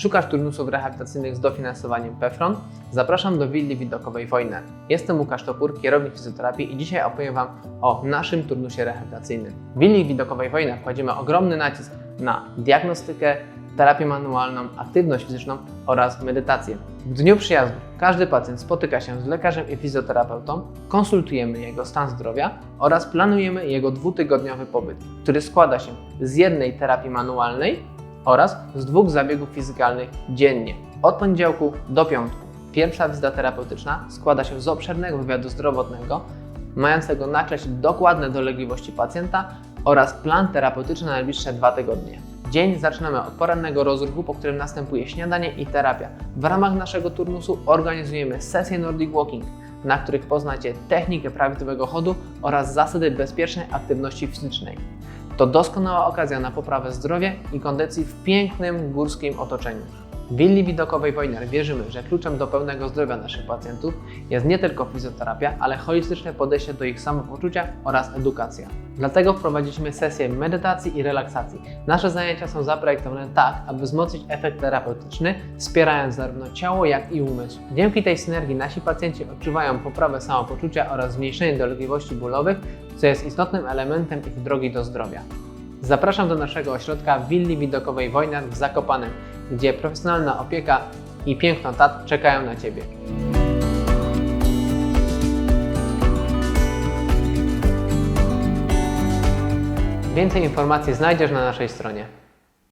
Szukasz turnusów rehabilitacyjnych z dofinansowaniem PFRON? Zapraszam do willi widokowej Wojner. Jestem Łukasz Topór, kierownik fizjoterapii i dzisiaj opowiem Wam o naszym turnusie rehabilitacyjnym. W willi widokowej Wojner kładziemy ogromny nacisk na diagnostykę, terapię manualną, aktywność fizyczną oraz medytację. W dniu przyjazdu każdy pacjent spotyka się z lekarzem i fizjoterapeutą, konsultujemy jego stan zdrowia oraz planujemy jego dwutygodniowy pobyt, który składa się z jednej terapii manualnej oraz z dwóch zabiegów fizykalnych dziennie, od poniedziałku do piątku. Pierwsza wizyta terapeutyczna składa się z obszernego wywiadu zdrowotnego, mającego nakreślić dokładne dolegliwości pacjenta oraz plan terapeutyczny na najbliższe dwa tygodnie. Dzień zaczynamy od porannego rozruchu, po którym następuje śniadanie i terapia. W ramach naszego turnusu organizujemy sesje Nordic Walking, na których poznacie technikę prawidłowego chodu oraz zasady bezpiecznej aktywności fizycznej. To doskonała okazja na poprawę zdrowia i kondycji w pięknym górskim otoczeniu. W willi widokowej Wojner wierzymy, że kluczem do pełnego zdrowia naszych pacjentów jest nie tylko fizjoterapia, ale holistyczne podejście do ich samopoczucia oraz edukacja. Dlatego wprowadziliśmy sesję medytacji i relaksacji. Nasze zajęcia są zaprojektowane tak, aby wzmocnić efekt terapeutyczny, wspierając zarówno ciało, jak i umysł. Dzięki tej synergii nasi pacjenci odczuwają poprawę samopoczucia oraz zmniejszenie dolegliwości bólowych, co jest istotnym elementem ich drogi do zdrowia. Zapraszam do naszego ośrodka w willi widokowej Wojnar w Zakopanem, gdzie profesjonalna opieka i piękno tat czekają na Ciebie. Więcej informacji znajdziesz na naszej stronie.